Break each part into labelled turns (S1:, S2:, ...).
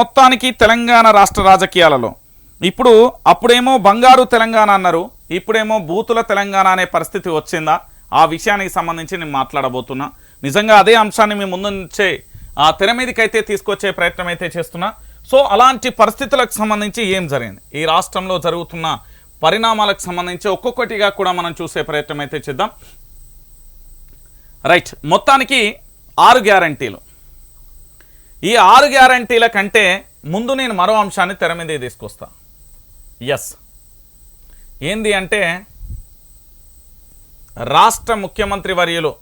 S1: మొత్తానికి తెలంగాణ రాష్ట్ర రాజకీయాలలో. ఇప్పుడు అప్పుడేమో బంగారు తెలంగాణ అన్నారు ఇప్పుడేమో బూతుల తెలంగాణ అనే పరిస్థితి వచ్చిందా? ఆ విషయానికి సంబంధించి నేను మాట్లాడబోతున్నా. నిజంగా అదే అంశాన్ని మీ ముందు నుంచే ఆ తెర మీదకైతే తీసుకొచ్చే ప్రయత్నం అయితే చేస్తున్నా. సో అలాంటి పరిస్థితులకు సంబంధించి ఏం జరిగింది? ఈ రాష్ట్రంలో జరుగుతున్న పరిణామాలకు సంబంధించి ఒక్కొక్కటిగా కూడా మనం చూసే ప్రయత్నం అయితే చేద్దాం. రైట్ మొత్తానికి ఆరు గ్యారంటీలు. ఈ ఆరు గ్యారంటీల కంటే ముందు నేను మరో అంశాన్ని తెర మీదే తీసుకొస్తా. ఎస్ ఏంది అంటే రాష్ట్ర ముఖ్యమంత్రి వర్యులు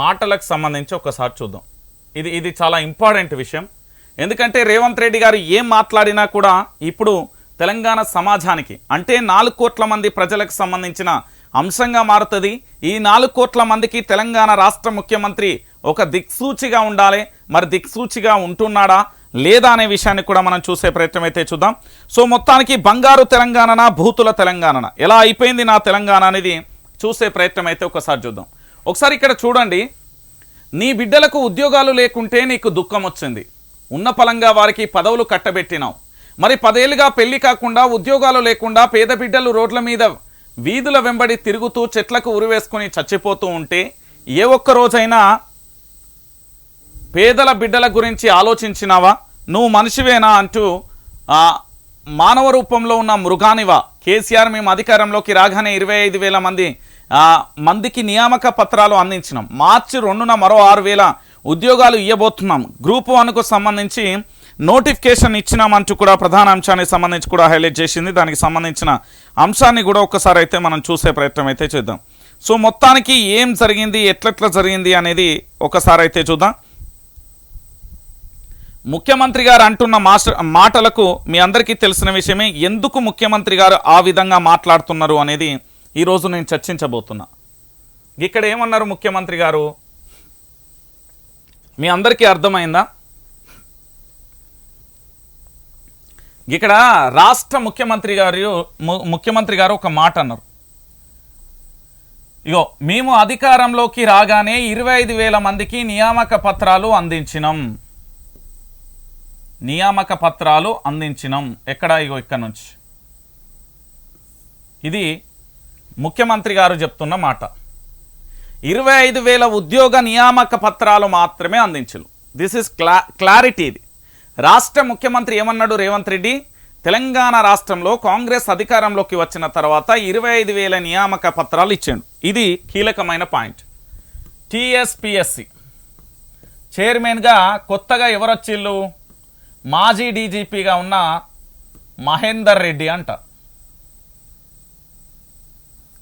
S1: మాటలకు సంబంధించి ఒకసారి చూద్దాం. ఇది ఇది చాలా ఇంపార్టెంట్ విషయం. ఎందుకంటే రేవంత్ రెడ్డి గారు ఏం మాట్లాడినా కూడా ఇప్పుడు తెలంగాణ సమాజానికి అంటే నాలుగు కోట్ల మంది ప్రజలకు సంబంధించిన అంశంగా మారుతుంది. ఈ నాలుగు కోట్ల మందికి తెలంగాణ రాష్ట్ర ముఖ్యమంత్రి ఒక దిక్సూచిగా ఉండాలి. మరి దిక్సూచిగా ఉంటున్నాడా లేదా అనే విషయాన్ని కూడా మనం చూసే ప్రయత్నం అయితే చూద్దాం. సో మొత్తానికి బంగారు తెలంగాణనా భూతుల తెలంగాణన? ఎలా అయిపోయింది నా తెలంగాణ అనేది చూసే ప్రయత్నం అయితే ఒకసారి చూద్దాం. ఒకసారి ఇక్కడ చూడండి. నీ బిడ్డలకు ఉద్యోగాలు లేకుంటే నీకు దుఃఖం వచ్చింది. ఉన్న పలంగా వారికి పదవులు కట్టబెట్టినావు. మరి పదేళ్ళుగా పెళ్ళి కాకుండా ఉద్యోగాలు లేకుండా పేద బిడ్డలు రోడ్ల మీద వీధుల వెంబడి తిరుగుతూ చెట్లకు ఉరివేసుకొని చచ్చిపోతూ ఉంటే ఏ ఒక్క రోజైనా పేదల బిడ్డల గురించి ఆలోచించినావా? నువ్వు మనిషివేనా అంటూ మానవ రూపంలో ఉన్న మృగానివా? కేసీఆర్ మేము అధికారంలోకి రాగానే ఇరవై ఐదు వేల మంది మందికి నియామక పత్రాలు అందించినాం. మార్చి రెండున మరో ఆరు వేల ఉద్యోగాలు ఇవ్వబోతున్నాం గ్రూప్ వన్కు సంబంధించి నోటిఫికేషన్ ఇచ్చినామంటూ కూడా ప్రధాన అంశానికి సంబంధించి కూడా హైలైట్ చేసింది. దానికి సంబంధించిన అంశాన్ని కూడా ఒక్కసారి అయితే మనం చూసే ప్రయత్నం అయితే చేద్దాం. సో మొత్తానికి ఏం జరిగింది ఎట్లెట్లా జరిగింది అనేది ఒకసారి అయితే చూద్దాం. ముఖ్యమంత్రి గారు అంటున్న మాస్టర్ మాటలకు మీ అందరికీ తెలిసిన విషయమే ఎందుకు ముఖ్యమంత్రి గారు ఆ విధంగా మాట్లాడుతున్నారు అనేది ఈరోజు నేను చర్చించబోతున్నా. ఇక్కడ ఏమన్నారు ముఖ్యమంత్రి గారు? మీ అందరికీ అర్థమైందా? ఇక్కడ రాష్ట్ర ముఖ్యమంత్రి గారు ము- ముఖ్యమంత్రి గారు ఒక మాట అన్నారు. ఇగో మేము అధికారంలోకి రాగానే ఇరవై ఐదు వేల మందికి నియామక పత్రాలు అందించినాం. నియామక పత్రాలు అందించినం. ఎక్కడ ఇగో ఇక్కడ నుంచి? ఇది ముఖ్యమంత్రి గారు చెప్తున్న మాట. ఇరవై ఐదు వేల ఉద్యోగ నియామక పత్రాలు మాత్రమే అందించరు దిస్ ఇస్ క్లా క్లారిటీ ఇది. రాష్ట్ర ముఖ్యమంత్రి ఏమన్నాడు రేవంత్ రెడ్డి? తెలంగాణ రాష్ట్రంలో కాంగ్రెస్ అధికారంలోకి వచ్చిన తర్వాత ఇరవై ఐదు వేల నియామక పత్రాలు ఇచ్చాడు. ఇది కీలకమైన పాయింట్. టిఎస్పిఎస్సి. చైర్మన్గా కొత్తగా ఎవరొచ్చిళ్ళు? మాజీ డీజీపీగా ఉన్న మహేందర్ రెడ్డి అంట.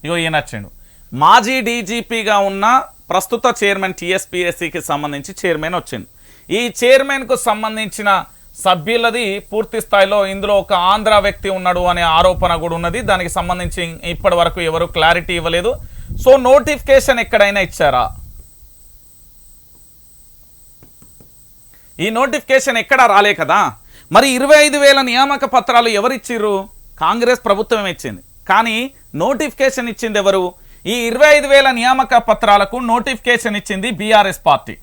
S1: ఇగో ఈయన మాజీ డీజీపీగా ఉన్న ప్రస్తుత చైర్మన్ టీఎస్పీఎస్సికి సంబంధించి చైర్మన్ వచ్చిండు. ఈ చైర్మన్కు సంబంధించిన సభ్యులది పూర్తి స్థాయిలో ఇందులో ఒక ఆంధ్ర వ్యక్తి ఉన్నాడు అనే ఆరోపణ కూడా ఉన్నది. దానికి సంబంధించి ఇప్పటి వరకు ఎవరు క్లారిటీ ఇవ్వలేదు. సో నోటిఫికేషన్ ఎక్కడైనా ఇచ్చారా? ఈ నోటిఫికేషన్ ఎక్కడా రాలే కదా? మరి ఇరవై ఐదు వేల నియామక పత్రాలు ఎవరిచ్చిర్రు? కాంగ్రెస్ ప్రభుత్వం ఇచ్చింది. కానీ నోటిఫికేషన్ ఇచ్చింది ఎవరు? ఈ ఇరవై ఐదు వేల నియామక పత్రాలకు నోటిఫికేషన్ ఇచ్చింది బీఆర్ఎస్ పార్టీ.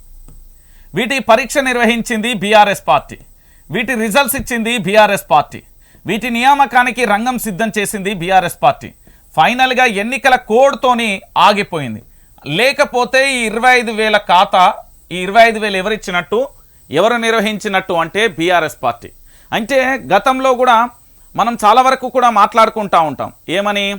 S1: వీటి పరీక్ష నిర్వహించింది బీఆర్ఎస్ పార్టీ. వీటి రిజల్ట్స్ ఇచ్చింది బీఆర్ఎస్ పార్టీ. వీటి నియామకానికి రంగం సిద్ధం చేసింది బీఆర్ఎస్ పార్టీ. ఫైనల్గా ఎన్నికల కోడ్తోని ఆగిపోయింది. లేకపోతే ఈ ఇరవై ఐదు వేల ఖాతా ఈ ఇరవై ఐదు వేలు ఎవరిచ్చినట్టు ఎవరు నిర్వహించినట్టు అంటే బీఆర్ఎస్ పార్టీ. అంటే గతంలో కూడా మనం చాలా వరకు కూడా మాట్లాడుకుంటూ ఉంటాం. ఏమని?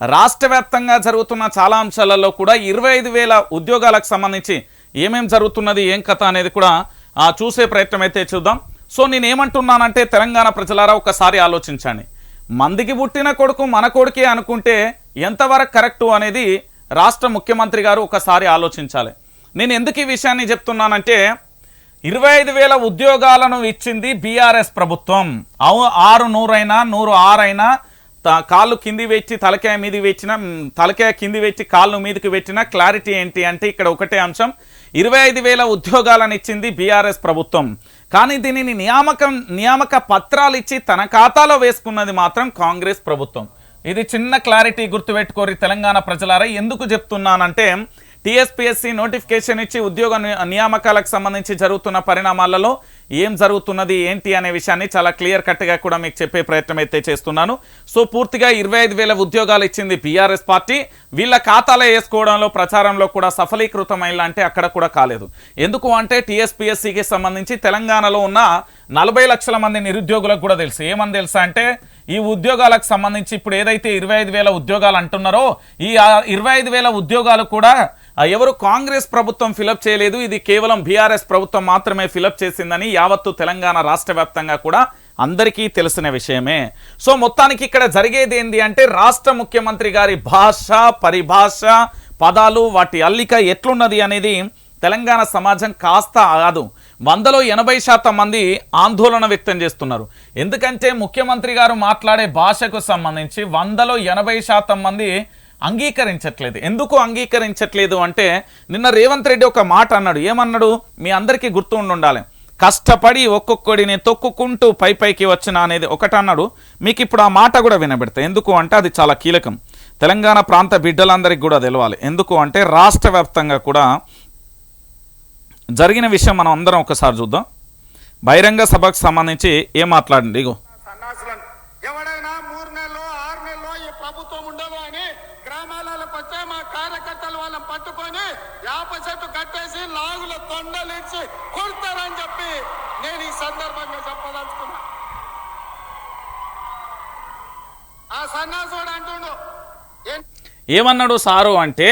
S1: రాష్ట్ర వ్యాప్తంగా జరుగుతున్న చాలా అంశాలలో కూడా ఇరవై ఐదు వేల ఉద్యోగాలకు సంబంధించి ఏమేం జరుగుతున్నది ఏం కథ అనేది కూడా ఆ, చూసే ప్రయత్నం అయితే చూద్దాం. సో నేను ఏమంటున్నానంటే తెలంగాణ ప్రజలారా ఒకసారి ఆలోచించండి. మందికి పుట్టిన కొడుకు మన కొడుకే అనుకుంటే ఎంతవరకు కరెక్టు అనేది రాష్ట్ర ముఖ్యమంత్రి గారు ఒకసారి ఆలోచించాలి. నేను ఎందుకు ఈ విషయాన్ని చెప్తున్నానంటే ఇరవై ఐదు వేల ఉద్యోగాలను ఇచ్చింది బీఆర్ఎస్ ప్రభుత్వం. అవు ఆరు నూరైనా నూరు ఆరైనా త- కాళ్ళు కింది వెచ్చి తలకాయ మీది వెచ్చిన తలకాయ కింది వెచ్చి కాళ్ళు మీదకి పెట్టిన క్లారిటీ ఏంటి అంటే ఇక్కడ ఒకటే అంశం. ఇరవై ఐదు వేల ఉద్యోగాలను ఇచ్చింది బీఆర్ఎస్ ప్రభుత్వం. కానీ దీనిని నియామకం నియామక పత్రాలు ఇచ్చి తన ఖాతాలో వేసుకున్నది మాత్రం కాంగ్రెస్ ప్రభుత్వం. ఇది చిన్న క్లారిటీ గుర్తుపెట్టుకోరి తెలంగాణ ప్రజలారా ఎందుకు చెప్తున్నానంటే టీఎస్పీఎస్సీ నోటిఫికేషన్ ఇచ్చి ఉద్యోగ నియామకాలకు సంబంధించి జరుగుతున్న పరిణామాలలో ఏం జరుగుతున్నది ఏంటి అనే విషయాన్ని చాలా క్లియర్ కట్గా కూడా మీకు చెప్పే ప్రయత్నం అయితే చేస్తున్నాను. సో పూర్తిగా ఇరవై ఐదు వేల ఉద్యోగాలు ఇచ్చింది బీఆర్ఎస్ పార్టీ. వీళ్ళ ఖాతాలో వేసుకోవడంలో ప్రచారంలో కూడా సఫలీకృతమైన అంటే అక్కడ కూడా కాలేదు. ఎందుకు అంటే టీఎస్పీఎస్సీకి సంబంధించి తెలంగాణలో ఉన్న నలభై లక్షల మంది నిరుద్యోగులకు కూడా తెలుసు. ఏమని తెలుసా అంటే ఈ ఉద్యోగాలకు సంబంధించి ఇప్పుడు ఏదైతే ఇరవై ఐదు వేల ఉద్యోగాలు అంటున్నారో ఈ ఇరవై ఐదు వేల ఉద్యోగాలు కూడా ఎవరు కాంగ్రెస్ ప్రభుత్వం ఫిలప్ చేయలేదు ఇది కేవలం బీఆర్ఎస్ ప్రభుత్వం మాత్రమే ఫిలప్ చేసిందని యావత్తు తెలంగాణ రాష్ట్ర వ్యాప్తంగా కూడా అందరికీ తెలిసిన విషయమే. సో మొత్తానికి ఇక్కడ జరిగేది ఏంటి అంటే రాష్ట్ర ముఖ్యమంత్రి గారి భాష పరిభాష పదాలు వాటి అల్లిక ఎట్లున్నది అనేది తెలంగాణ సమాజం కాస్త కాదు వందలో ఎనభై శాతం మంది ఆందోళన వ్యక్తం చేస్తున్నారు. ఎందుకంటే ముఖ్యమంత్రి గారు మాట్లాడే భాషకు సంబంధించి వందలో ఎనభై శాతం మంది అంగీకరించట్లేదు. ఎందుకు అంగీకరించట్లేదు అంటే నిన్న రేవంత్ రెడ్డి ఒక మాట అన్నాడు. ఏమన్నాడు? మీ అందరికీ గుర్తు ఉండాలి కష్టపడి ఒక్కొక్కడిని తొక్కుకుంటూ పై పైకి వచ్చిన అనేది ఒకటన్నాడు మీకు ఇప్పుడు ఆ మాట కూడా వినబెడతా. ఎందుకు అంటే అది చాలా కీలకం. తెలంగాణ ప్రాంత బిడ్డలందరికీ కూడా తెలవాలి. ఎందుకు అంటే రాష్ట్ర వ్యాప్తంగా కూడా జరిగిన విషయం మనం అందరం ఒకసారి చూద్దాం. బహిరంగ సభకు సంబంధించి ఏం మాట్లాడండి? ఇగో
S2: సన్నాసులను ఎవడైనా మూడు నెలలు ఆరు నెలలు ఈ ప్రభుత్వం ఉండదు అని గ్రామాలకు వచ్చే మా కార్యకర్తలు వాళ్ళని పట్టుకొని వేప చెట్టు కట్టేసి లాగుల తొండలిచ్చి కొడతారని చెప్పి నేను ఈ సందర్భంగా చెప్పదలుచుకున్నా. ఆ సన్నాసుడు అంటుండు
S1: ఏమన్నాడు సారు అంటే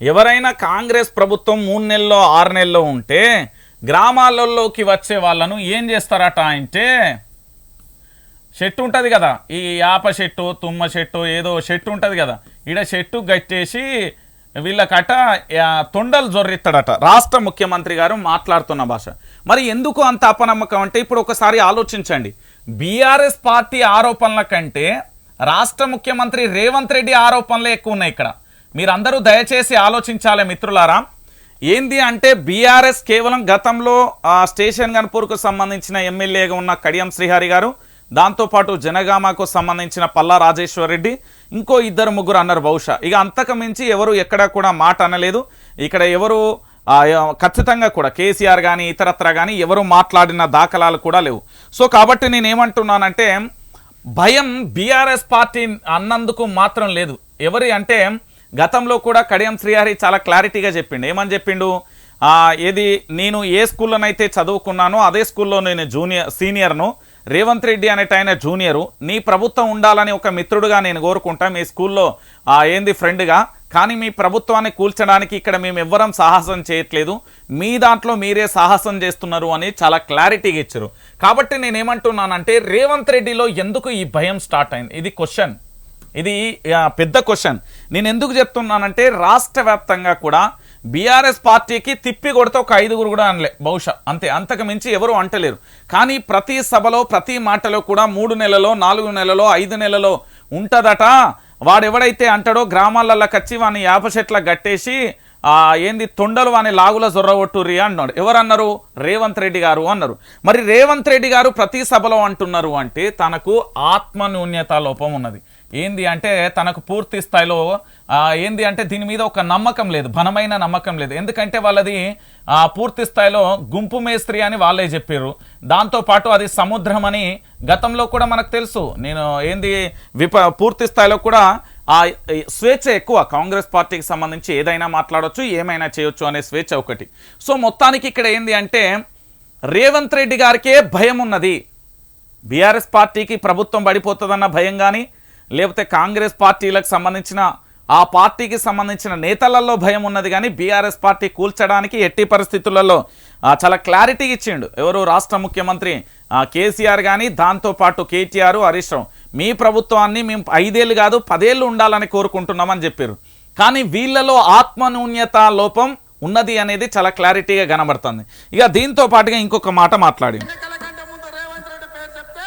S1: ఎవరైనా కాంగ్రెస్ ప్రభుత్వం మూడు నెలల్లో ఆరు నెలల్లో ఉంటే గ్రామాలలోకి వచ్చే వాళ్ళను ఏం చేస్తారట అంటే చెట్టు ఉంటుంది కదా ఈ యాప చెట్టు తుమ్మ చెట్టు ఏదో చెట్టు ఉంటుంది కదా ఈడ చెట్టు గట్టేసి వీళ్ళకట తొండలు జొర్రిస్తాడట రాష్ట్ర ముఖ్యమంత్రి గారు మాట్లాడుతున్న భాష. మరి ఎందుకు అంత అపనమ్మకం అంటే ఇప్పుడు ఒకసారి ఆలోచించండి. బీఆర్ఎస్ పార్టీ ఆరోపణల కంటే రాష్ట్ర ముఖ్యమంత్రి రేవంత్ రెడ్డి ఆరోపణలే ఎక్కువ ఉన్నాయి ఇక్కడ. మీరందరూ దయచేసి ఆలోచించాలి మిత్రులారా. ఏంది అంటే బీఆర్ఎస్ కేవలం గతంలో స్టేషన్ గన్పూర్కు సంబంధించిన ఎమ్మెల్యేగా ఉన్న కడియం శ్రీహరి గారు దాంతోపాటు జనగామకు సంబంధించిన పల్లా రాజేశ్వర్ రెడ్డి ఇంకో ఇద్దరు ముగ్గురు అన్నారు బహుశా. ఇక అంతకు మించి ఎవరు ఎక్కడా కూడా మాట అనలేదు. ఇక్కడ ఎవరు ఖచ్చితంగా కూడా కేసీఆర్ కానీ ఇతరత్ర కానీ ఎవరు మాట్లాడిన దాఖలాలు కూడా లేవు. సో కాబట్టి నేను ఏమంటున్నానంటే భయం బీఆర్ఎస్ పార్టీ అన్నందుకు మాత్రం లేదు. ఎవరి అంటే గతంలో కూడా కడియం శ్రీహరి చాలా క్లారిటీగా చెప్పిండు. ఏమని చెప్పిండు? ఏది నేను ఏ స్కూల్లోనైతే చదువుకున్నానో అదే స్కూల్లో నేను జూనియర్ సీనియర్ను రేవంత్ రెడ్డి అనేట ఆయన జూనియరు నీ ప్రభుత్వం ఉండాలని ఒక మిత్రుడుగా నేను కోరుకుంటా. మీ స్కూల్లో ఏంది ఫ్రెండ్గా? కానీ మీ ప్రభుత్వాన్ని కూల్చడానికి ఇక్కడ మేము ఎవ్వరం సాహసం చేయట్లేదు. మీ దాంట్లో మీరే సాహసం చేస్తున్నారు అని చాలా క్లారిటీగా ఇచ్చారు. కాబట్టి నేను ఏమంటున్నానంటే రేవంత్ రెడ్డిలో ఎందుకు ఈ భయం స్టార్ట్ అయింది? ఇది క్వశ్చన్. ఇది పెద్ద క్వశ్చన్. నేను ఎందుకు చెప్తున్నానంటే రాష్ట్ర వ్యాప్తంగా కూడా బీఆర్ఎస్ పార్టీకి తిప్పి కొడితే ఒక ఐదుగురు కూడా అనలే బహుశా. అంతే అంతకు మించి ఎవరు అంటలేరు. కానీ ప్రతి సభలో ప్రతి మాటలో కూడా మూడు నెలలో నాలుగు నెలలో ఐదు నెలలో ఉంటుందట. వాడెవడైతే అంటాడో గ్రామాలలోకి వచ్చి వాని యాప చెట్ల గట్టేసి ఏంది తొండలు వాని లాగుల జొర్రగొట్టుర్రి అన్నాడు. ఎవరన్నారు? రేవంత్ రెడ్డి గారు అన్నారు. మరి రేవంత్ రెడ్డి గారు ప్రతి సభలో అంటున్నారు అంటే తనకు ఆత్మన్యూన్యత లోపం ఉన్నది. ఏంది అంటే తనకు పూర్తి స్థాయిలో ఏంది అంటే దీని మీద ఒక నమ్మకం లేదు బలమైన నమ్మకం లేదు. ఎందుకంటే వాళ్ళది ఆ, పూర్తి స్థాయిలో గుంపు మేస్త్రి అని వాళ్ళే చెప్పారు. దాంతోపాటు అది సముద్రం అని గతంలో కూడా మనకు తెలుసు. నేను ఏంది విప పూర్తి స్థాయిలో కూడా ఆ స్వేచ్ఛ ఎక్కువ. కాంగ్రెస్ పార్టీకి సంబంధించి ఏదైనా మాట్లాడవచ్చు ఏమైనా చేయొచ్చు అనే స్వేచ్ఛ ఒకటి. సో మొత్తానికి ఇక్కడ ఏంది అంటే రేవంత్ రెడ్డి గారికే భయం ఉన్నది బీఆర్ఎస్ పార్టీకి ప్రభుత్వం పడిపోతుందన్న భయం కానీ లేకపోతే కాంగ్రెస్ పార్టీలకు సంబంధించిన ఆ పార్టీకి సంబంధించిన నేతలలో భయం ఉన్నది కానీ బీఆర్ఎస్ పార్టీ కూల్చడానికి ఎట్టి పరిస్థితులలో చాలా క్లారిటీ ఇచ్చిండు. ఎవరు? రాష్ట్ర ముఖ్యమంత్రి కేసీఆర్ కానీ దాంతోపాటు కేటీఆర్ హరీష్ రావు. మీ ప్రభుత్వాన్ని మేము ఐదేళ్ళు కాదు పదేళ్ళు ఉండాలని కోరుకుంటున్నామని చెప్పారు. కానీ వీళ్ళలో ఆత్మనూన్యత లోపం ఉన్నది అనేది చాలా క్లారిటీగా కనబడుతుంది. ఇక దీంతో పాటుగా ఇంకొక మాట మాట్లాడింది
S2: ఎన్నికల కంటే ముందు రేవంత్ రెడ్డి పేరు చెప్తే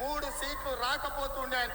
S2: మూడు సీట్లు రాకపోతుండే అని.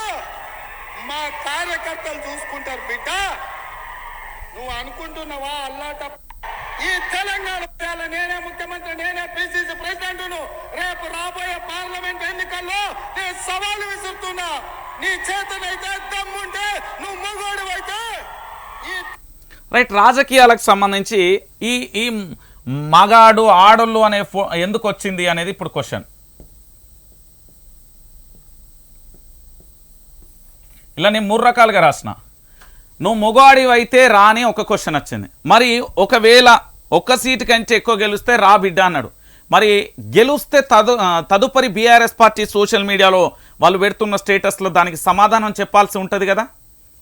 S2: మా కార్యకర్తలు చూసుకుంటారు బిడ్డ. నువ్వు అనుకుంటున్నావా? అల్లా తప్ప ఈ తెలంగాణ నేనే ముఖ్యమంత్రి నేనే పిసిసి ప్రెసిడెంట్ రేపు రాబోయే పార్లమెంట్ ఎన్నికల్లో నేను సవాలు విసురుతున్నా. నీ చేతనైతే దమ్ముంటే నువ్వు మగోడు అయితే. ఈ
S1: రైట్ రాజకీయాలకు సంబంధించి ఈ ఈ మగాడు ఆడోళ్ళు అనే ఫో ఎందుకు వచ్చింది అనేది ఇప్పుడు క్వశ్చన్ ఇలా నేను మూడు రకాలుగా రాసిన. నువ్వు మొగాడివి అయితే రాని ఒక క్వశ్చన్ వచ్చింది. మరి ఒకవేళ ఒక్క సీటు కంటే ఎక్కువ గెలిస్తే రా బిడ్డ అన్నాడు. మరి గెలుస్తే తదు తదుపరి బీఆర్ఎస్ పార్టీ సోషల్ మీడియాలో వాళ్ళు పెడుతున్న స్టేటస్లో దానికి సమాధానం చెప్పాల్సి ఉంటుంది కదా?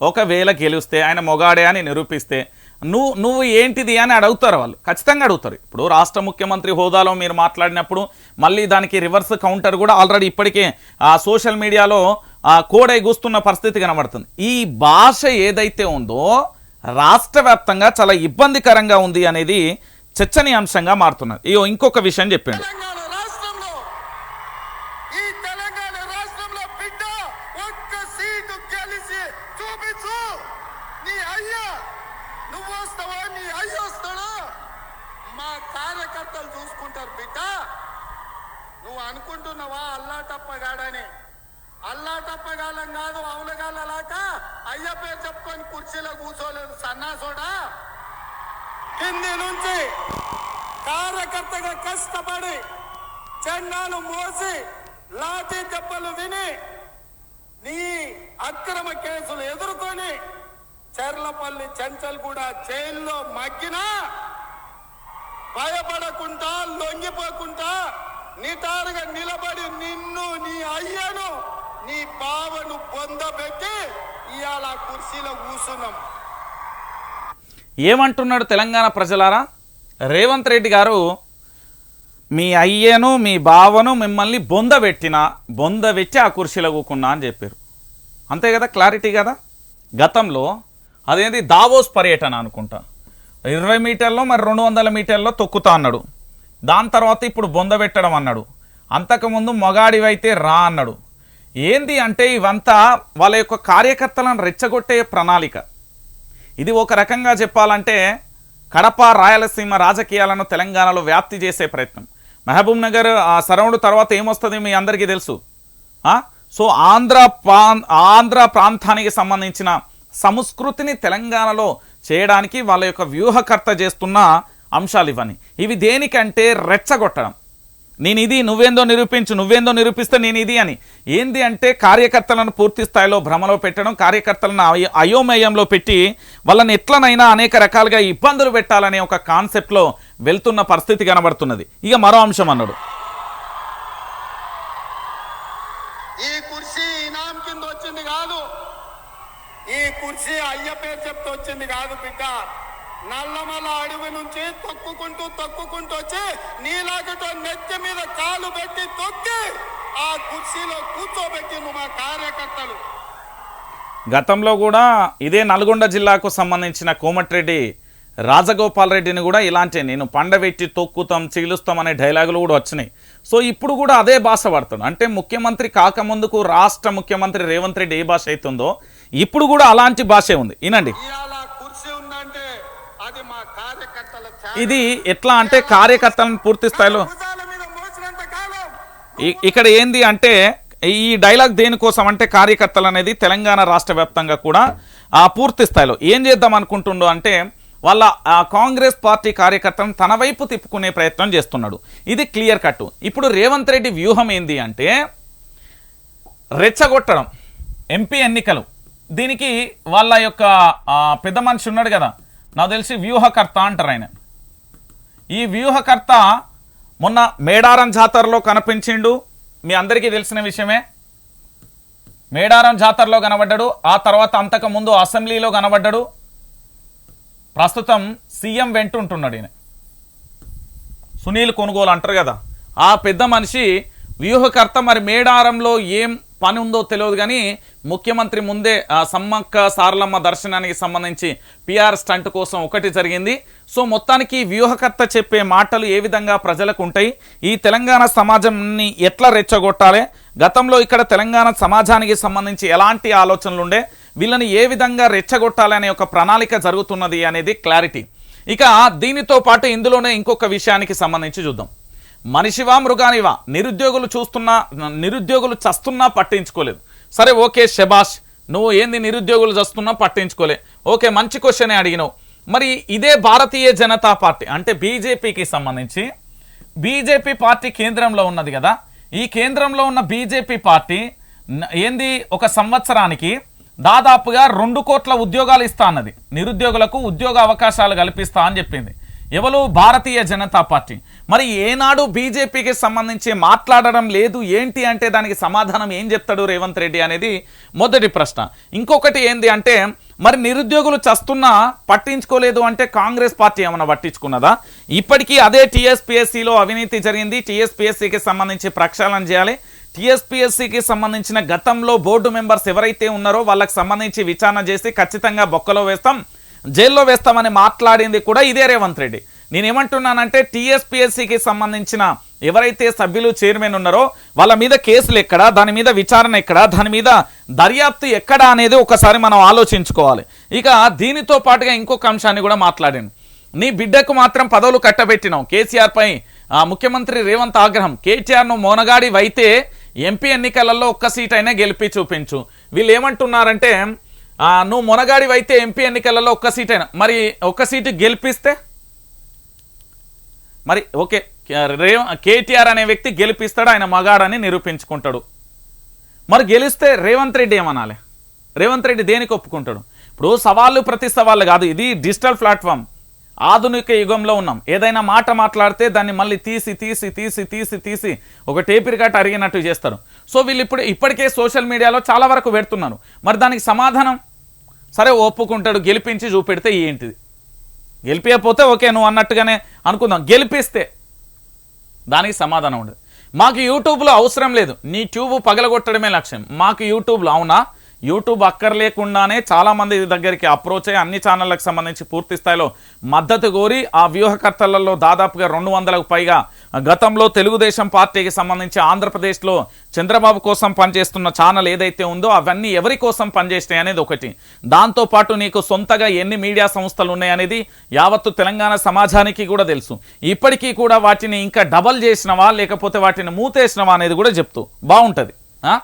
S1: ఒకవేళ గెలిస్తే ఆయన మొగాడే అని నిరూపిస్తే నువ్వు నువ్వు ఏంటిది అని అడుగుతారు వాళ్ళు. ఖచ్చితంగా అడుగుతారు. ఇప్పుడు రాష్ట్ర ముఖ్యమంత్రి హోదాలో మీరు మాట్లాడినప్పుడు మళ్ళీ దానికి రివర్స్ కౌంటర్ కూడా ఆల్రెడీ ఇప్పటికే ఆ సోషల్ మీడియాలో కోడై కూస్తున్న పరిస్థితి కనబడుతుంది. ఈ భాష ఏదైతే ఉందో రాష్ట్ర వ్యాప్తంగా చాలా ఇబ్బందికరంగా ఉంది అనేది చర్చనీయాంశంగా మారుతున్నది. ఇగో ఇంకొక విషయం చెప్పాడు
S2: తెలంగాణ రాష్ట్రంలో ఈ తెలంగాణ రాష్ట్రంలో బిడ్డ ఒక్క సీటు గెలిచి చూపించు నీ అయ్యా నువ్వు వస్తావా నీ అయ్య వస్తాడా మా కార్యకర్తలు చూసుకుంటారు బిడ్డ నువ్వు అనుకుంటున్నావా అల్లా తప్పగాడని అల్లా తప్పగాలం కాదు అవునగాలలాక అయ్య పేరు చెప్పుకొని కుర్చీలో కూర్చోలేదు సన్నాసోడా కింది నుంచి కార్యకర్తగా కష్టపడి జెండాలు మోసి లాఠీ దెబ్బలు విని నీ అక్రమ కేసులు ఎదుర్కొని చెర్లపల్లి చెంచల్ కూడా జైల్లో మగ్గినా భయపడకుండా లొంగిపోకుండా నిటారుగా నిలబడి నిన్ను నీ అయ్యను నీ బావను పొందబెట్టి ఇవాళ కుర్చీలో కూర్చున్నాం
S1: ఏమంటున్నాడు తెలంగాణ ప్రజలారా? రేవంత్ రెడ్డి గారు మీ అయ్యను మీ బావను మిమ్మల్ని బొంద పెట్టిన బొంద పెట్టి ఆ కుర్చీలో కూకున్నా అని చెప్పారు. అంతే కదా? క్లారిటీ కదా? గతంలో అదేంటి దావోస్ పర్యటన అనుకుంటా. ఇరవై మీటర్లో మరి రెండు వందల మీటర్లో తొక్కుతా అన్నాడు. దాని తర్వాత ఇప్పుడు బొంద పెట్టడం అన్నాడు. అంతకుముందు మొగాడివైతే రా అన్నాడు. ఏంది అంటే ఇవంతా వాళ్ళ యొక్క కార్యకర్తలను రెచ్చగొట్టే ప్రణాళిక. ఇది ఒక రకంగా చెప్పాలంటే కడప రాయలసీమ రాజకీయాలను తెలంగాణలో వ్యాప్తి చేసే ప్రయత్నం. మహబూబ్ నగర్ ఆ సరౌండ్ తర్వాత ఏమొస్తుంది మీ అందరికీ తెలుసు? సో ఆంధ్ర ఆంధ్ర ప్రాంతానికి సంబంధించిన సంస్కృతిని తెలంగాణలో చేయడానికి వాళ్ళ యొక్క వ్యూహకర్త చేస్తున్న అంశాలు ఇవన్నీ ఇవి దేనికంటే రెచ్చగొట్టడం. నేను ఇది నువ్వేందో నిరూపించు నువ్వేందో నిరూపిస్తే నేను ఇది అని. ఏంది అంటే కార్యకర్తలను పూర్తి స్థాయిలో భ్రమలో పెట్టడం కార్యకర్తలను అయోమయంలో పెట్టి వాళ్ళని ఎట్లనైనా అనేక రకాలుగా ఇబ్బందులు పెట్టాలనే ఒక కాన్సెప్ట్లో వెళ్తున్న పరిస్థితి కనబడుతున్నది. ఇక మరో అంశం అన్నాడు.
S2: ఈ కుర్చీ ఇనాం కింద వచ్చింది కాదు. ఈ కుర్చీ అయ్య పేరు వచ్చింది కాదు బిడ్డ. నల్లమల అడవి నుంచి తొక్కుకుంటూ తొక్కుకుంటూ వచ్చి నీలాగటో నెత్తి మీద కాలు పెట్టి తొక్కి ఆ కుర్చీలో కూర్చోబెట్టింది మా కార్యకర్తలు.
S1: గతంలో కూడా ఇదే నల్గొండ జిల్లాకు సంబంధించిన కోమటిరెడ్డి రాజగోపాల్ రెడ్డిని కూడా ఇలాంటి నేను పండబెట్టి తొక్కుతాం చీలుస్తాం అనే డైలాగులు కూడా వచ్చినాయి. సో ఇప్పుడు కూడా అదే భాష పడుతుంది అంటే ముఖ్యమంత్రి కాకముందుకు రాష్ట్ర ముఖ్యమంత్రి రేవంత్ రెడ్డి ఏ భాష అవుతుందో ఇప్పుడు కూడా అలాంటి భాషే ఉంది. వినండి
S2: ఇవాళ కుర్చీ ఉందంటే అది మా కార్యకర్తల త్యాగం.
S1: ఇది ఎట్లా అంటే కార్యకర్తలను పూర్తి స్థాయిలో ఇక్కడ ఏంది అంటే ఈ డైలాగ్ దేనికోసం అంటే కార్యకర్తలు అనేది తెలంగాణ రాష్ట్ర వ్యాప్తంగా కూడా ఆ పూర్తి స్థాయిలో ఏం చేద్దాం అనుకుంటుండో అంటే వాళ్ళ ఆ కాంగ్రెస్ పార్టీ కార్యకర్తలను తన వైపు తిప్పుకునే ప్రయత్నం చేస్తున్నాడు. ఇది క్లియర్ కట్ ఇప్పుడు రేవంత్ రెడ్డి వ్యూహం ఏంది అంటే రెచ్చగొట్టడం ఎంపీ ఎన్నికలు. దీనికి వాళ్ళ యొక్క పెద్ద మనిషి ఉన్నాడు కదా నాకు తెలిసి వ్యూహకర్త అంటారు ఆయన. ఈ వ్యూహకర్త మొన్న మేడారం జాతరలో కనిపించిండు. మీ అందరికీ తెలిసిన విషయమే. మేడారం జాతరలో కనబడ్డాడు. ఆ తర్వాత అంతకుముందు అసెంబ్లీలో కనబడ్డాడు. ప్రస్తుతం సీఎం వెంటుంటున్నాడు ఈయన. సునీల్ కొనుగోలు అంటారు కదా. ఆ పెద్ద మనిషి వ్యూహకర్త మరి మేడారంలో ఏం పని ఉందో తెలియదు కానీ ముఖ్యమంత్రి ముందే సమ్మక్క సారలమ్మ దర్శనానికి సంబంధించి పిఆర్ స్టంట్ కోసం ఒకటి జరిగింది. సో మొత్తానికి వ్యూహకర్త చెప్పే మాటలు ఏ విధంగా ప్రజలకు ఉంటాయి ఈ తెలంగాణ సమాజంని ఎట్లా రెచ్చగొట్టాలి? గతంలో ఇక్కడ తెలంగాణ సమాజానికి సంబంధించి ఎలాంటి ఆలోచనలు ఉండే వీళ్ళని ఏ విధంగా రెచ్చగొట్టాలి అనే ఒక ప్రణాళిక జరుగుతున్నది అనేది క్లారిటీ. ఇక దీనితో పాటు ఇందులోనే ఇంకొక విషయానికి సంబంధించి చూద్దాం. మనిషివా మృగానివా? నిరుద్యోగులు చూస్తున్నా నిరుద్యోగులు చస్తున్నా పట్టించుకోలేదు. సరే ఓకే శబాష్ నువ్వు ఏంది నిరుద్యోగులు చస్తున్నా పట్టించుకోలే. ఓకే మంచి క్వశ్చనే అడిగినావు. మరి ఇదే భారతీయ జనతా పార్టీ అంటే బీజేపీకి సంబంధించి బీజేపీ పార్టీ కేంద్రంలో ఉన్నది కదా ఈ కేంద్రంలో ఉన్న బీజేపీ పార్టీ ఏంది ఒక సంవత్సరానికి దాదాపుగా రెండు కోట్ల ఉద్యోగాలు ఇస్తా అన్నది. నిరుద్యోగులకు ఉద్యోగ అవకాశాలు కల్పిస్తా అని చెప్పింది. ఎవరు భారతీయ జనతా పార్టీ? మరి ఏనాడు బీజేపీకి సంబంధించి మాట్లాడడం లేదు ఏంటి అంటే దానికి సమాధానం ఏం చెప్తాడు రేవంత్ రెడ్డి అనేది మొదటి ప్రశ్న. ఇంకొకటి ఏంది అంటే మరి నిరుద్యోగులు చస్తున్నా పట్టించుకోలేదు అంటే కాంగ్రెస్ పార్టీ ఏమైనా పట్టించుకున్నదా? ఇప్పటికీ అదే టీఎస్పీఎస్సీలో అవినీతి జరిగింది. టీఎస్పీఎస్సీకి సంబంధించి ప్రక్షాళన చేయాలి. టీఎస్పీఎస్సీకి సంబంధించిన గతంలో బోర్డు మెంబర్స్ ఎవరైతే ఉన్నారో వాళ్ళకి సంబంధించి విచారణ చేసి ఖచ్చితంగా బొక్కలో వేస్తాం. జైల్లో వేస్తామని మాట్లాడింది కూడా ఇదే రేవంత్ రెడ్డి. నేనేమంటున్నానంటే టీఎస్పీఎస్సీకి సంబంధించిన ఎవరైతే సభ్యులు చైర్మన్ ఉన్నారో వాళ్ళ మీద కేసులు ఎక్కడా దాని మీద విచారణ ఎక్కడా దాని మీద దర్యాప్తు ఎక్కడా అనేది ఒకసారి మనం ఆలోచించుకోవాలి. ఇక దీనితో పాటుగా ఇంకొక అంశాన్ని కూడా మాట్లాడాను. నీ బిడ్డకు మాత్రం పదవులు కట్టబెట్టినావు. కేసీఆర్ పై ముఖ్యమంత్రి రేవంత్ ఆగ్రహం. కేటీఆర్ను మోనగాడి వైతే ఎంపీ ఎన్నికలలో ఒక్క సీట్ అయినా గెలిపి చూపించు. వీళ్ళు ఏమంటున్నారంటే నువ్వు మొనగాడి అయితే ఎంపీ ఎన్నికలలో ఒక్క సీట్ అయినా మరి ఒక్క సీటు గెలిపిస్తే? మరి ఓకే రే కేటీఆర్ అనే వ్యక్తి గెలిపిస్తాడు ఆయన మగాడని నిరూపించుకుంటాడు. మరి గెలిస్తే రేవంత్ రెడ్డి ఏమనాలి? రేవంత్ రెడ్డి దేనికి ఒప్పుకుంటాడు? ఇప్పుడు సవాళ్ళు ప్రతి సవాళ్ళు కాదు ఇది డిజిటల్ ప్లాట్ఫామ్. ఆధునిక యుగంలో ఉన్నాం. ఏదైనా మాట మాట్లాడితే దాన్ని మళ్ళీ తీసి తీసి తీసి తీసి తీసి ఒక టేపిరికాట అరిగినట్టు చేస్తారు. సో వీళ్ళు ఇప్పుడు ఇప్పటికే సోషల్ మీడియాలో చాలా వరకు పెడుతున్నారు. మరి దానికి సమాధానం? సరే ఒప్పుకుంటాడు గెలిపించి చూపెడితే ఏంటిది? గెలిపించకపోతే ఓకే నువ్వు అన్నట్టుగానే అనుకుందాం. గెలిపిస్తే దానికి సమాధానం ఉండదు. మాకు యూట్యూబ్లో అవసరం లేదు. నీ ట్యూబ్ పగలగొట్టడమే లక్ష్యం. మాకు యూట్యూబ్లో అవునా? యూట్యూబ్ అక్కర్లేకుండానే చాలామంది దగ్గరికి అప్రోచ్ అయ్యి అన్ని ఛానళ్ళకు సంబంధించి పూర్తి స్థాయిలో మద్దతు కోరి ఆ వ్యూహకర్తలలో దాదాపుగా రెండు వందలకు పైగా గతంలో తెలుగుదేశం పార్టీకి సంబంధించి ఆంధ్రప్రదేశ్లో చంద్రబాబు కోసం పనిచేస్తున్న ఛానల్ ఏదైతే ఉందో అవన్నీ ఎవరి కోసం పనిచేస్తాయి అనేది ఒకటి. దాంతోపాటు నీకు సొంతగా ఎన్ని మీడియా సంస్థలు ఉన్నాయనేది యావత్తు తెలంగాణ సమాజానికి కూడా తెలుసు. ఇప్పటికీ కూడా వాటిని ఇంకా డబల్ చేసినవా లేకపోతే వాటిని మూతేసినవా అనేది కూడా చెప్తూ. బాగుంటుంది. ఆ?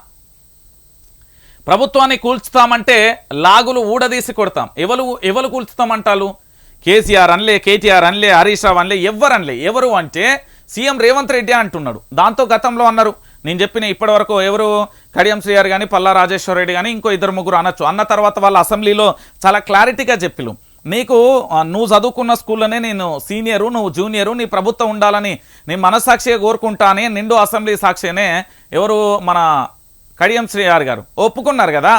S1: ప్రభుత్వాన్ని కూల్చుతామంటే లాగులు ఊడదీసి కొడతాం. ఎవరు ఎవరు కూల్చుతామంటారు కేసీఆర్ అనలే కేటీఆర్ అనలే హరీష్ రావు అనలే ఎవరు అనలే. ఎవరు అంటే సీఎం రేవంత్ రెడ్డి అంటున్నాడు. దాంతో గతంలో అన్నారు నేను చెప్పిన ఇప్పటి వరకు ఎవరు కడియం శ్రీఆర్ కానీ పల్లా రాజేశ్వర రెడ్డి కానీ ఇంకో ఇద్దరు ముగ్గురు అనొచ్చు. అన్న తర్వాత వాళ్ళ అసెంబ్లీలో చాలా క్లారిటీగా చెప్పిలు. నీకు నువ్వు చదువుకున్న స్కూల్లోనే నేను సీనియరు నువ్వు జూనియరు నీ ప్రభుత్వం ఉండాలని నేను మనసాక్షిగా కోరుకుంటానే నిండు అసెంబ్లీ సాక్షినే ఎవరు మన కడియం శ్రీఆర్ గారు ఒప్పుకున్నారు కదా?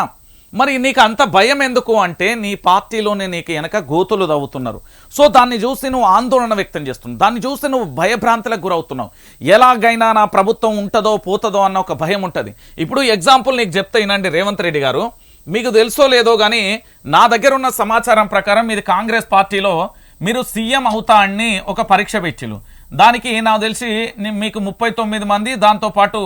S1: మరి నీకు అంత భయం ఎందుకు అంటే నీ పార్టీలోనే నీకు వెనక గోతులు తవ్వుతున్నారు. సో దాన్ని చూసి నువ్వు ఆందోళన వ్యక్తం చేస్తున్నావు. దాన్ని చూసి నువ్వు భయభ్రాంతులకు గురవుతున్నావు. ఎలాగైనా నా ప్రభుత్వం ఉంటుందో పోతుందో అన్న ఒక భయం ఉంటుంది. ఇప్పుడు ఎగ్జాంపుల్ నీకు చెప్తే వినండి రేవంత్ రెడ్డి గారు. మీకు తెలుసో లేదో కానీ నా దగ్గర ఉన్న సమాచారం ప్రకారం ఇది కాంగ్రెస్ పార్టీలో మీరు సీఎం అవుతా అని ఒక పరీక్ష పెట్టిలు దానికి నాకు తెలిసి మీకు ముప్పై తొమ్మిది మంది దాంతోపాటు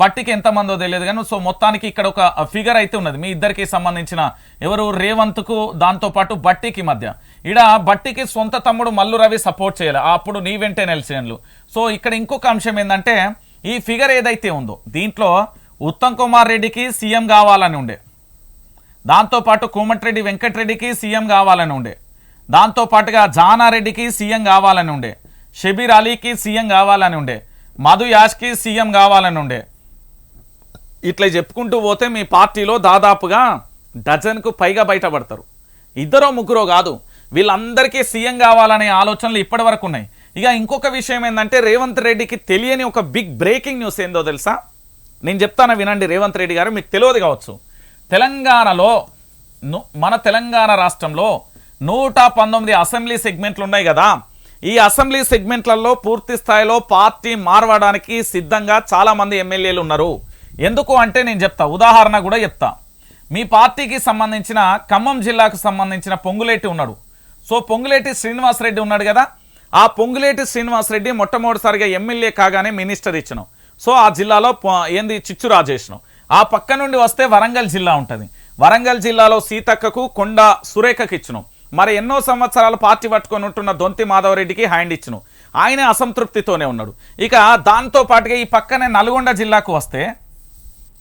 S1: బట్టికి ఎంతమందో తెలియదు కానీ సో మొత్తానికి ఇక్కడ ఒక ఫిగర్ అయితే ఉన్నది. మీ ఇద్దరికి సంబంధించిన ఎవరు? రేవంత్కు దాంతోపాటు బట్టికి మధ్య. ఇడ బట్టికి సొంత తమ్ముడు మల్లు రవి సపోర్ట్ చేయాలి. అప్పుడు నీ వెంటే నిలిచినట్లు సో ఇక్కడ ఇంకొక అంశం ఏంటంటే ఈ ఫిగర్ ఏదైతే ఉందో దీంట్లో ఉత్తమ్ కుమార్ రెడ్డికి సీఎం కావాలని ఉండే. దాంతోపాటు కోమటిరెడ్డి వెంకటరెడ్డికి సీఎం కావాలని ఉండే. దాంతోపాటుగా జానారెడ్డికి సీఎం కావాలని ఉండే. షబీర్ అలీకి సీఎం కావాలని ఉండే. మధు యాష్కి సీఎం కావాలని ఉండే. ఇట్లా చెప్పుకుంటూ పోతే మీ పార్టీలో దాదాపుగా డజన్కు పైగా బయటపడతారు. ఇద్దరో ముగ్గురో కాదు. వీళ్ళందరికీ సీఎం కావాలనే ఆలోచనలు ఇప్పటి వరకు ఉన్నాయి. ఇక ఇంకొక విషయం ఏంటంటే రేవంత్ రెడ్డికి తెలియని ఒక బిగ్ బ్రేకింగ్ న్యూస్ ఏందో తెలుసా? నేను చెప్తాను వినండి రేవంత్ రెడ్డి గారు మీకు తెలియదు కావచ్చు. తెలంగాణలో ను- మన తెలంగాణ రాష్ట్రంలో నూట పంతొమ్మిది అసెంబ్లీ సెగ్మెంట్లు ఉన్నాయి కదా. ఈ అసెంబ్లీ సెగ్మెంట్లలో పూర్తి స్థాయిలో పార్టీ మారవడానికి సిద్ధంగా చాలామంది ఎమ్మెల్యేలు ఉన్నారు. ఎందుకు అంటే నేను చెప్తా ఉదాహరణ కూడా చెప్తా. మీ పార్టీకి సంబంధించిన ఖమ్మం జిల్లాకు సంబంధించిన పొంగులేటి ఉన్నాడు. సో పొంగులేటి శ్రీనివాసరెడ్డి ఉన్నాడు కదా. ఆ పొంగులేటి శ్రీనివాసరెడ్డి మొట్టమొదటిసారిగా ఎమ్మెల్యే కాగానే మినిస్టర్ ఇచ్చినాం. సో ఆ జిల్లాలో ఏంది చిచ్చు రాజేశ్ను ఆ పక్క నుండి వస్తే వరంగల్ జిల్లా ఉంటుంది. వరంగల్ జిల్లాలో సీతక్కకు కొండ సురేఖకు ఇచ్చినాం మరి ఎన్నో సంవత్సరాలు పార్టీ పట్టుకొని ఉంటున్న దొంతి మాధవరెడ్డికి హ్యాండ్ ఇచ్చును. ఆయన అసంతృప్తితోనే ఉన్నాడు. ఇక దాంతో పాటుగా ఈ పక్కనే నల్గొండ జిల్లాకు వస్తే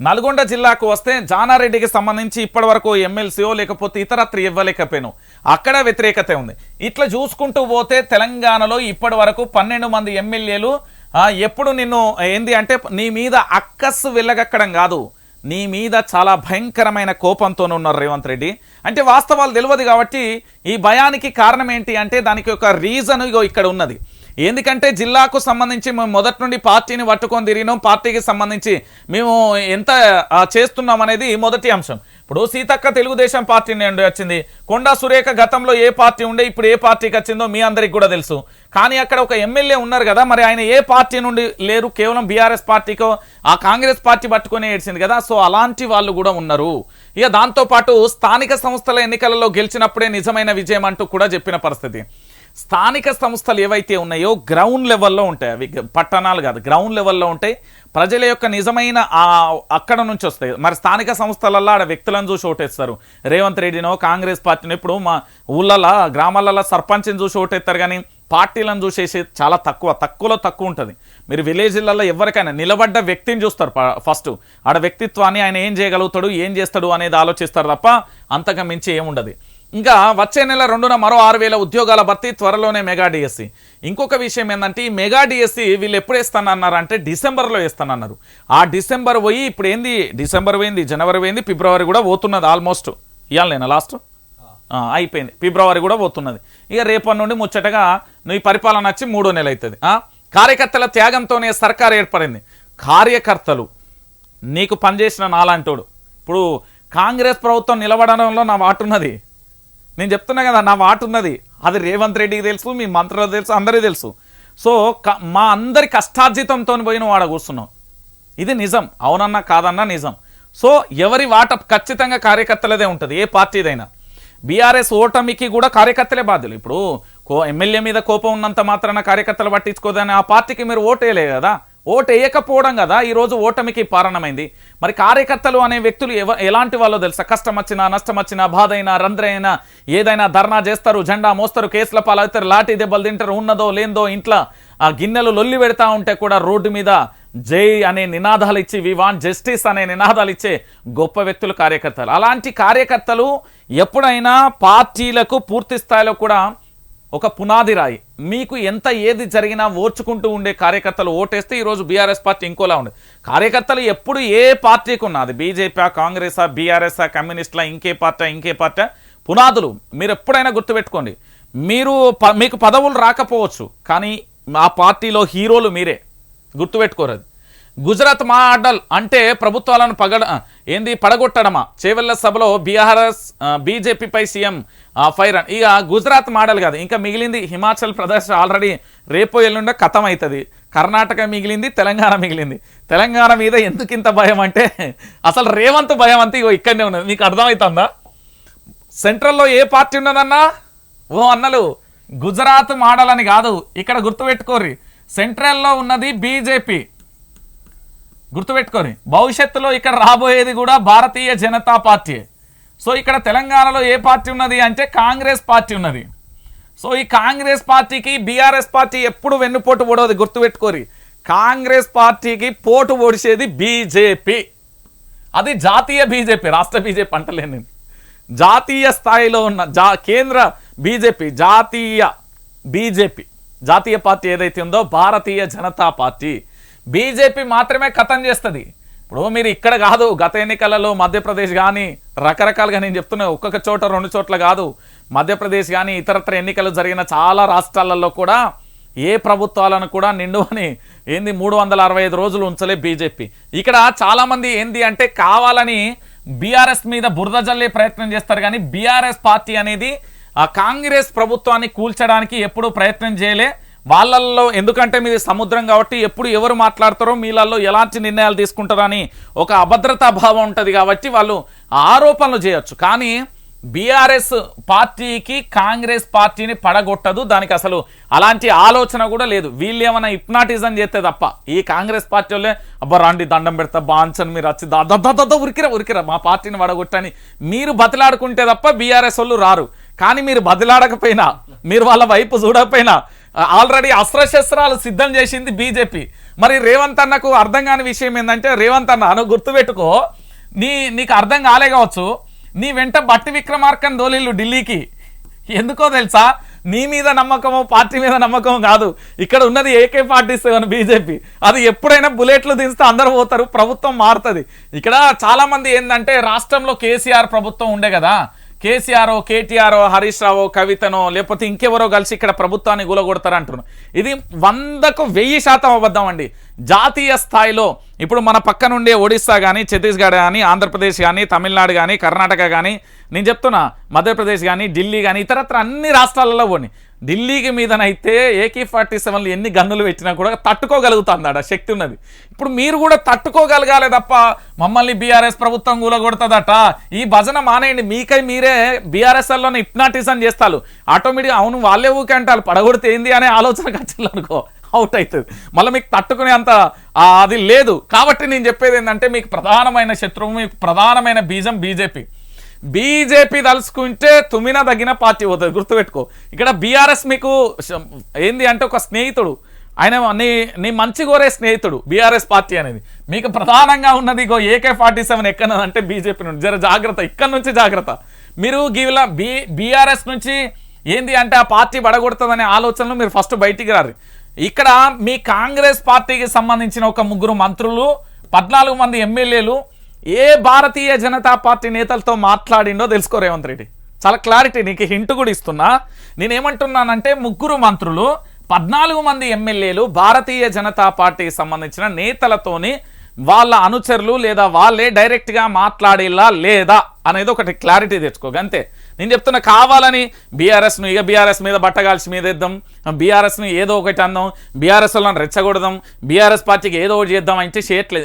S1: నల్గొండ జిల్లాకు వస్తే జానారెడ్డికి సంబంధించి ఇప్పటి వరకు ఎమ్మెల్సీఓ లేకపోతే ఇతరత్ర ఇవ్వలేకపోయాను. అక్కడ వ్యతిరేకత ఉంది. ఇట్లా చూసుకుంటూ పోతే తెలంగాణలో ఇప్పటి వరకు పన్నెండు మంది ఎమ్మెల్యేలు ఎప్పుడు నిన్ను ఏంది అంటే నీ మీద అక్కస్సు వెళ్ళగక్కడం కాదు. నీ మీద చాలా భయంకరమైన కోపంతోనే ఉన్నారు రేవంత్ రెడ్డి. అంటే వాస్తవాలు తెలియదు కాబట్టి ఈ భయానికి కారణం ఏంటి అంటే దానికి ఒక రీజన్ ఇగో ఇక్కడ ఉన్నది. ఎందుకంటే జిల్లాకు సంబంధించి మేము మొదటి నుండి పార్టీని పట్టుకొని తిరిగినాం. పార్టీకి సంబంధించి మేము ఎంత చేస్తున్నాం అనేది మొదటి అంశం. ఇప్పుడు సీతక్క తెలుగుదేశం పార్టీ నుండి వచ్చింది. కొండా సురేఖ గతంలో ఏ పార్టీ ఉండే ఇప్పుడు ఏ పార్టీకి వచ్చిందో మీ అందరికి కూడా తెలుసు. కానీ అక్కడ ఒక ఎమ్మెల్యే ఉన్నారు కదా మరి ఆయన ఏ పార్టీ నుండి లేరు? కేవలం బీఆర్ఎస్ పార్టీకో? ఆ కాంగ్రెస్ పార్టీ పట్టుకొని ఏడ్చింది కదా సో అలాంటి వాళ్ళు కూడా ఉన్నారు. ఇక దాంతోపాటు స్థానిక సంస్థల ఎన్నికలలో గెలిచినప్పుడే నిజమైన విజయం అంటూ కూడా చెప్పిన పరిస్థితి. స్థానిక సంస్థలు ఏవైతే ఉన్నాయో గ్రౌండ్ లెవెల్లో ఉంటాయి. అవి పట్టణాలు కాదు గ్రౌండ్ లెవెల్లో ఉంటాయి. ప్రజల యొక్క నిజమైన ఆ అక్కడ నుంచి వస్తాయి. మరి స్థానిక సంస్థలల్లో ఆడ వ్యక్తులను చూసి ఓటేస్తారు. రేవంత్ రెడ్డినో కాంగ్రెస్ పార్టీనో ఇప్పుడు మా ఊళ్ళల్లో గ్రామాలలో సర్పంచ్ని చూసి ఓటేస్తారు కానీ పార్టీలను చూసేసి చాలా తక్కువ తక్కువలో తక్కువ ఉంటుంది. మీరు విలేజ్లలో ఎవరికైనా నిలబడ్డ వ్యక్తిని చూస్తారు ప- ఫస్ట్. ఆడ వ్యక్తిత్వాన్ని ఆయన ఏం చేయగలుగుతాడు ఏం చేస్తాడు అనేది ఆలోచిస్తారు తప్ప అంతకు మించి ఏముండదు ఇంకా వచ్చే నెల రెండున మరో ఆరు వేల ఉద్యోగాల భర్తీ త్వరలోనే మెగా డిఎస్సి ఇంకొక విషయం ఏంటంటే ఈ మెగా డిఎస్సి వీళ్ళు ఎప్పుడు వేస్తానన్నారు అంటే డిసెంబర్లో వేస్తానన్నారు. ఆ డిసెంబర్ పోయి ఇప్పుడు ఏంది? డిసెంబర్ పోయింది జనవరి పోయింది ఫిబ్రవరి కూడా పోతున్నది ఆల్మోస్ట్. ఇవాళ నేను లాస్ట్? అయిపోయింది. ఫిబ్రవరి కూడా పోతున్నది. ఇక రేపటి నుండి ముచ్చటగా నువ్వు పరిపాలన వచ్చి మూడో నెల అవుతుంది. కార్యకర్తల త్యాగంతోనే సర్కార్ ఏర్పడింది. కార్యకర్తలు నీకు పనిచేసిన నాలాంటోడు. ఇప్పుడు కాంగ్రెస్ ప్రభుత్వం నిలబడడంలో నా వాటున్నది నేను చెప్తున్నా కదా నా వాటున్నది అది రేవంత్ రెడ్డికి తెలుసు మీ మంత్రులకు తెలుసు అందరికీ తెలుసు. సో మా అందరి కష్టార్జితంతో పోయిన వాడ కూర్చున్నాం. ఇది నిజం. అవునన్నా కాదన్నా నిజం. సో ఎవరి వాట ఖచ్చితంగా కార్యకర్తలదే ఉంటుంది. ఏ పార్టీదైనా. బీఆర్ఎస్ ఓటమికి కూడా కార్యకర్తలే బాధ్యులు. ఇప్పుడు కో ఎమ్మెల్యే మీద కోపం ఉన్నంత మాత్రాన కార్యకర్తలు పట్టించుకోదని ఆ పార్టీకి మీరు ఓటు వేయలే కదా? ఓటు వేయకపోవడం కదా ఈరోజు ఓటమికి పారణమైంది మరి కార్యకర్తలు అనే వ్యక్తులు ఎలాంటి వాళ్ళో తెలుసా? కష్టం వచ్చినా నష్టం వచ్చినా బాధ అయినా రంధ్రైనా అయినా ఏదైనా ధర్నా చేస్తారు జెండా మోస్తారు కేసుల పాలవుతారు లాఠీ దెబ్బలు తింటారు ఉన్నదో లేందో ఇంట్లో ఆ గిన్నెలు లొల్లి పెడతా ఉంటే కూడా రోడ్డు మీద జై అనే నినాదాలు ఇచ్చి వి వాంట్ జస్టిస్ అనే నినాదాలు ఇచ్చే గొప్ప వ్యక్తులు కార్యకర్తలు. అలాంటి కార్యకర్తలు ఎప్పుడైనా పార్టీలకు పూర్తి స్థాయిలో కూడా ఒక పునాది రాయి. మీకు ఎంత ఏది జరిగినా ఓర్చుకుంటూ ఉండే కార్యకర్తలు ఓటేస్తే ఈరోజు బీఆర్ఎస్ పార్టీ ఇంకోలా ఉండేది. కార్యకర్తలు ఎప్పుడు ఏ పార్టీకి ఉన్నది బీజేపీ కాంగ్రెసా బీఆర్ఎస్ఆ కమ్యూనిస్టులా ఇంకే పార్టీ ఇంకే పార్టీ పునాదులు మీరు ఎప్పుడైనా గుర్తుపెట్టుకోండి. మీరు ప- మీకు పదవులు రాకపోవచ్చు కానీ ఆ పార్టీలో హీరోలు మీరే. గుర్తుపెట్టుకోరది. గుజరాత్ మా అడ్డల్ అంటే ప్రభుత్వాలను పగడ ఏంది? పడగొట్టడమా? చేవెళ్ళ సభలో బీఆర్ఎస్ బీజేపీపై సీఎం ఫైర్ అని ఇక గుజరాత్ మాడల్ కాదు. ఇంకా మిగిలింది హిమాచల్ ప్రదేశ్ ఆల్రెడీ రేపు ఎల్లుండే కథం అవుతుంది కర్ణాటక మిగిలింది తెలంగాణ మిగిలింది. తెలంగాణ మీద ఎందుకు ఇంత భయం అంటే అసలు రేవంత్ భయం అంతా ఇగో ఇక్కడనే ఉన్నది. మీకు అర్థమవుతుందా సెంట్రల్లో ఏ పార్టీ ఉన్నదన్నా? ఓ అన్నలు గుజరాత్ మోడల్ అని కాదు. ఇక్కడ గుర్తుపెట్టుకోర్రి. సెంట్రల్లో ఉన్నది బీజేపీ. గుర్తుపెట్టుకోరి భవిష్యత్తులో ఇక్కడ రాబోయేది కూడా భారతీయ జనతా పార్టీ. సో ఇక్కడ తెలంగాణలో ఏ పార్టీ ఉన్నది అంటే కాంగ్రెస్ పార్టీ ఉన్నది. సో ఈ కాంగ్రెస్ పార్టీకి బీఆర్ఎస్ పార్టీ ఎప్పుడు వెన్నుపోటు ఓడవది గుర్తుపెట్టుకోరి కాంగ్రెస్ పార్టీకి పోటు ఓడిసేది బీజేపీ. అది జాతీయ బీజేపీ రాష్ట్ర బీజేపీ అంటలేను నేను. జాతీయ స్థాయిలో ఉన్న జా కేంద్ర బీజేపీ జాతీయ బీజేపీ జాతీయ పార్టీ ఏదైతే ఉందో భారతీయ జనతా పార్టీ బీజేపీ మాత్రమే కథం చేస్తుంది. ఇప్పుడు మీరు ఇక్కడ కాదు గత ఎన్నికలలో మధ్యప్రదేశ్ కానీ రకరకాలుగా నేను చెప్తున్నా ఒక్కొక్క చోట రెండు చోట్ల కాదు. మధ్యప్రదేశ్ కానీ ఇతరత్ర ఎన్నికలు జరిగిన చాలా రాష్ట్రాలలో కూడా ఏ ప్రభుత్వాలను కూడా నిండువని ఏంది మూడు వందల అరవై ఐదు రోజులు ఉంచలే బీజేపీ. ఇక్కడ చాలామంది ఏంది అంటే కావాలని బీఆర్ఎస్ మీద బురద జల్లే ప్రయత్నం చేస్తారు కానీ బీఆర్ఎస్ పార్టీ అనేది ఆ కాంగ్రెస్ ప్రభుత్వాన్ని కూల్చడానికి ఎప్పుడూ ప్రయత్నం చేయలే. వాళ్ళల్లో ఎందుకంటే మీది సముద్రం కాబట్టి ఎప్పుడు ఎవరు మాట్లాడతారో మీలలో ఎలాంటి నిర్ణయాలు తీసుకుంటారని ఒక అభద్రతా భావం ఉంటుంది కాబట్టి వాళ్ళు ఆరోపణలు చేయొచ్చు. కానీ బీఆర్ఎస్ పార్టీకి కాంగ్రెస్ పార్టీని పడగొట్టదు. దానికి అసలు అలాంటి ఆలోచన కూడా లేదు. వీళ్ళు ఏమైనా హిప్నాటిజం చేస్తే తప్ప. ఈ కాంగ్రెస్ పార్టీ వాళ్ళే అబ్బా రాండి దండం పెడతా బాంచని మీరు వచ్చి దా- ఉరికిరా ఉరికిరా మా పార్టీని పడగొట్టని. మీరు బతిలాడుకుంటే తప్ప బీఆర్ఎస్ వాళ్ళు రారు. కానీ మీరు బదిలాడకపోయినా మీరు వాళ్ళ వైపు చూడకపోయినా ఆల్రెడీ అస్త్రశస్త్రాలు సిద్ధం చేసింది బీజేపీ. మరి రేవంత్ అన్నకు అర్థం కాని విషయం ఏంటంటే రేవంత్ అన్న నువ్వు గుర్తుపెట్టుకో. నీ నీకు అర్థం కాలే కావచ్చు. నీ వెంట బట్టి విక్రమార్కన్ దోలీలు ఢిల్లీకి. ఎందుకో తెలుసా? నీ మీద నమ్మకము పార్టీ మీద నమ్మకం కాదు. ఇక్కడ ఉన్నది ఏకే పార్టీ సెవెన్ బీజేపీ. అది ఎప్పుడైనా బుల్లెట్లు దించితే అందరూ పోతారు ప్రభుత్వం మారుతుంది. ఇక్కడ చాలామంది ఏంటంటే రాష్ట్రంలో కేసీఆర్ ప్రభుత్వం ఉండే కదా. కేసీఆర్ కేటీఆర్ హరీష్ రావు కవితనో లేకపోతే ఇంకెవరో కలిసి ఇక్కడ ప్రభుత్వాన్ని గులగొడతారు అంటున్నారు ఇది వందకు వెయ్యి శాతం అబద్ధం అండి. జాతీయ స్థాయిలో ఇప్పుడు మన పక్క నుండే ఒడిస్సా కానీ ఛత్తీస్గఢ్ కానీ ఆంధ్రప్రదేశ్ కానీ తమిళనాడు కానీ కర్ణాటక కానీ నేను చెప్తున్నా మధ్యప్రదేశ్ కానీ ఢిల్లీ కానీ ఇతరత్ర అన్ని రాష్ట్రాలలో పోని. ఢిల్లీకి మీదనైతే ఏకే ఫార్టీ సెవెన్లు ఎన్ని గన్నులు పెట్టినా కూడా తట్టుకోగలుగుతుంది ఆడ శక్తి ఉన్నది. ఇప్పుడు మీరు కూడా తట్టుకోగలగాలి తప్ప మమ్మల్ని బీఆర్ఎస్ ప్రభుత్వం కూలగొడుతుందట. ఈ భజన మానేయండి మీకై మీరే బీఆర్ఎస్ఎల్లోనే హిప్నాటిజం చేస్తారు. ఆటోమేటిక్గా అవును వాళ్ళే ఊకే అంటారు పడగొడితే ఏంది అనే ఆలోచనకు వచ్చింది అనుకో అవుట్ అవుతుంది. మళ్ళీ మీకు తట్టుకునే అంత అది లేదు. కాబట్టి నేను చెప్పేది ఏంటంటే మీకు ప్రధానమైన శత్రువు మీకు ప్రధానమైన బీజం బీజేపీ. బీజేపీ తలుచుకుంటే తుమిన తగిన పార్టీ పోతుంది. గుర్తుపెట్టుకో. ఇక్కడ బీఆర్ఎస్ మీకు ఏంది అంటే ఒక స్నేహితుడు. ఆయన నీ నీ మంచి కోరే స్నేహితుడు బీఆర్ఎస్ పార్టీ అనేది. మీకు ప్రధానంగా ఉన్నది ఇగో ఏకే ఫార్టీ సెవెన్ ఎక్కడదంటే బీజేపీ నుండి. జర జాగ్రత్త ఇక్కడ నుంచి జాగ్రత్త. మీరు గీవిలా బీ బీఆర్ఎస్ నుంచి ఏంది అంటే ఆ పార్టీ పడగొడుతుందనే ఆలోచనలు మీరు ఫస్ట్ బయటికి రారు ఇక్కడ మీ కాంగ్రెస్ పార్టీకి సంబంధించిన ఒక ముగ్గురు మంత్రులు పద్నాలుగు మంది ఎమ్మెల్యేలు ఏ భారతీయ జనతా పార్టీ నేతలతో మాట్లాడిండో తెలుసుకో రేవంత్ రెడ్డి. చాలా క్లారిటీ నీకు హింట్ కూడా ఇస్తున్నా. నేనేమంటున్నానంటే ముగ్గురు మంత్రులు పద్నాలుగు మంది ఎమ్మెల్యేలు భారతీయ జనతా పార్టీకి సంబంధించిన నేతలతోని వాళ్ళ అనుచరులు లేదా వాళ్ళే డైరెక్ట్గా మాట్లాడేలా లేదా అనేది ఒకటి క్లారిటీ తెచ్చుకోగంతే నేను చెప్తున్నా కావాలని బీఆర్ఎస్ను ఇక బీఆర్ఎస్ మీద బట్టగాల్చి మీద ఇద్దాం బీఆర్ఎస్ను ఏదో ఒకటి అందాం బీఆర్ఎస్ వాళ్ళని రెచ్చగొడదాం. బీఆర్ఎస్ పార్టీకి ఏదో ఒకటి చేద్దాం అంటే చేయట్లేదు.